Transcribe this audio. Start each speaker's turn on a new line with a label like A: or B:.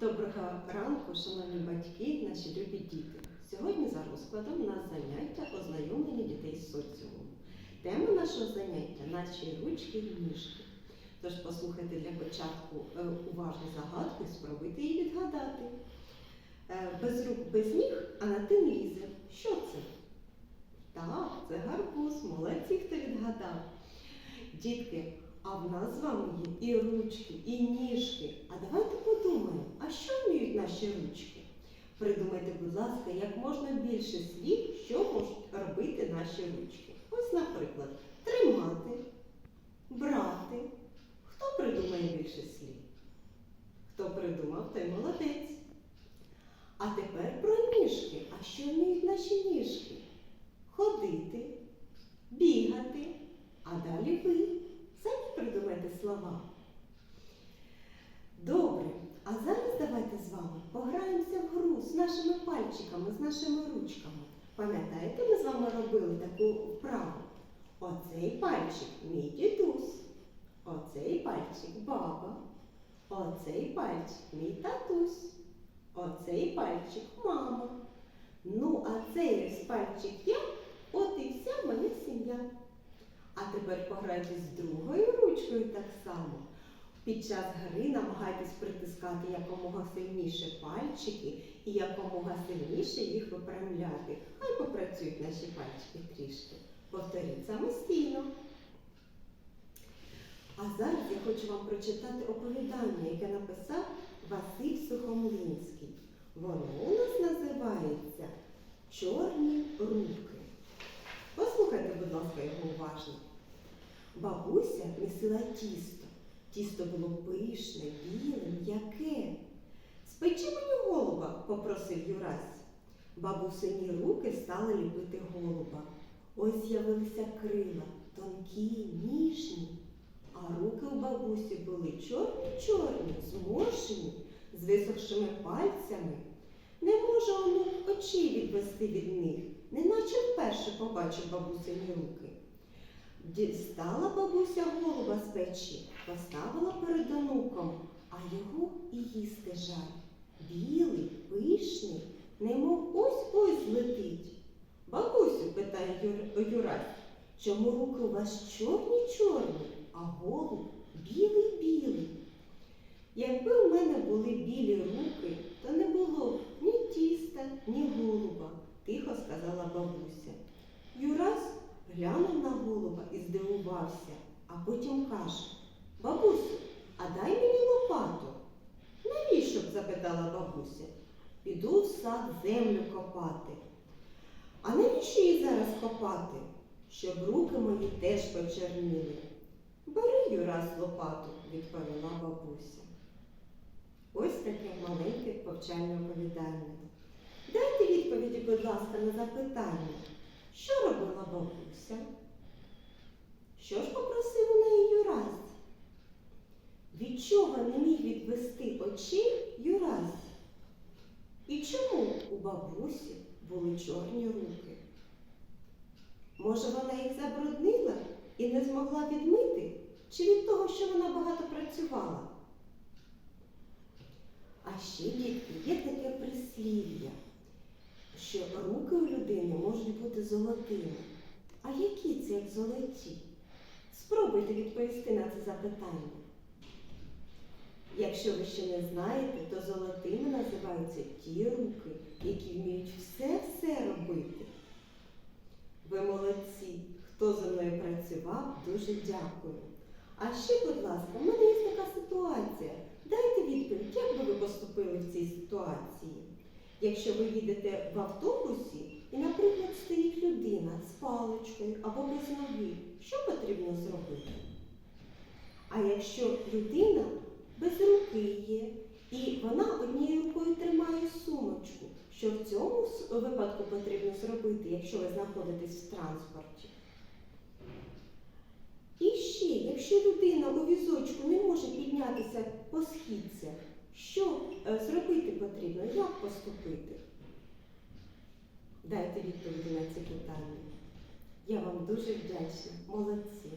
A: Доброго ранку, шановні батьки, наші любі діти. Сьогодні за розкладом у нас заняття ознайомлення дітей з соціумом. Тема нашого заняття наші ручки і ніжки. Тож послухайте для початку е, уважно загадку спробуйте її відгадати. Е, Без рук, без ніг, а на тим лізе. Що це? Так, це гарбуз. Молодці, хто відгадав. Дітки, а в нас з вами є і ручки, і ніжки. А давайте подумаємо, а що вміють наші ручки? Придумайте, будь ласка, як можна більше слів, що можуть робити наші ручки. Ось, наприклад, тримати, брати. Хто придумає більше слів? Хто придумав, той молодець. А тепер про ніжки. А що вміють наші ніжки? Ходити, бігати, а далі ви. Самі придумайте слова. Добре, а зараз давайте з вами пограємося в гру з нашими пальчиками, з нашими ручками. Пам'ятаєте, ми з вами робили таку вправу? Оцей пальчик мій дідусь, оцей пальчик баба, оцей пальчик мій татусь, оцей пальчик мама. Ну, а цей пальчик я, от і вся моя сім'я. Тепер пограйтесь з другою ручкою так само. Під час гри намагайтесь притискати якомога сильніше пальчики і якомога сильніше їх випрямляти. Хай попрацюють наші пальчики трішки. Повторіть самостійно. А зараз я хочу вам прочитати оповідання, яке написав Василь Сухомлинський. Воно у нас називається Чорні руки. Послухайте, будь ласка, його уважно. Бабуся місила тісто. Тісто було пишне, біле, м'яке. Спечи мені голуба, попросив Юрась. Бабусині руки стали ліпити голуба. Ось з'явилися крила, тонкі, ніжні. А руки у бабусі були чорні-чорні, зморшені, з висохшими пальцями. Не може онук очі відвести від них, неначе вперше побачив бабусині руки. Дістала бабуся голуба з печі, поставила перед онуком, а його і їсти жаль. Білий, пишний, немов ось-ось летить. Бабусю, питає Юр... Чому руки у вас чорні-чорні, а голуб білий-білий? Якби в мене були білі руки, то не було б ні тіста, ні голуба, тихо сказала бабуся. Юрась глянув на голуба і здивувався, а потім каже Бабусю, а дай мені лопату. Навіщо б? запитала бабуся. Піду в сад землю копати. А навіщо її зараз копати? Щоб руки мої теж почерніли. Бери Юрас лопату, відповіла бабуся. Ось таке маленьке повчальне оповідання. Дайте відповіді, будь ласка, на запитання. Що робила бабуся? Що ж попросив у неї Юрась? Від чого не міг відвести очей Юрась? І чому у бабусі були чорні руки? Може, вона їх забруднила і не змогла відмити? Чи від того, що вона багато працювала? А ще, дітки, є таке прислів'я що руки у людини можуть бути золотими. А які це як золоті? Спробуйте відповісти на це запитання. Якщо ви ще не знаєте, то золотими називаються ті руки, які вміють все-все робити. Ви молодці, хто за мною працював, дуже дякую. А ще, будь ласка, в мене є така ситуація. Дайте відповідь, як би ви поступили в цій ситуації? Якщо ви їдете в автобусі і, наприклад, стоїть людина з паличкою або без ноги, що потрібно зробити? А якщо людина без руки є, і вона однією рукою тримає сумочку, що в цьому випадку потрібно зробити, якщо ви знаходитесь в транспорті? І ще, якщо людина у візочку не може піднятися по східцях, що е, зробити потрібно? Як поступити? Дайте відповіді на ці питання. Я вам дуже вдячна. Молодці.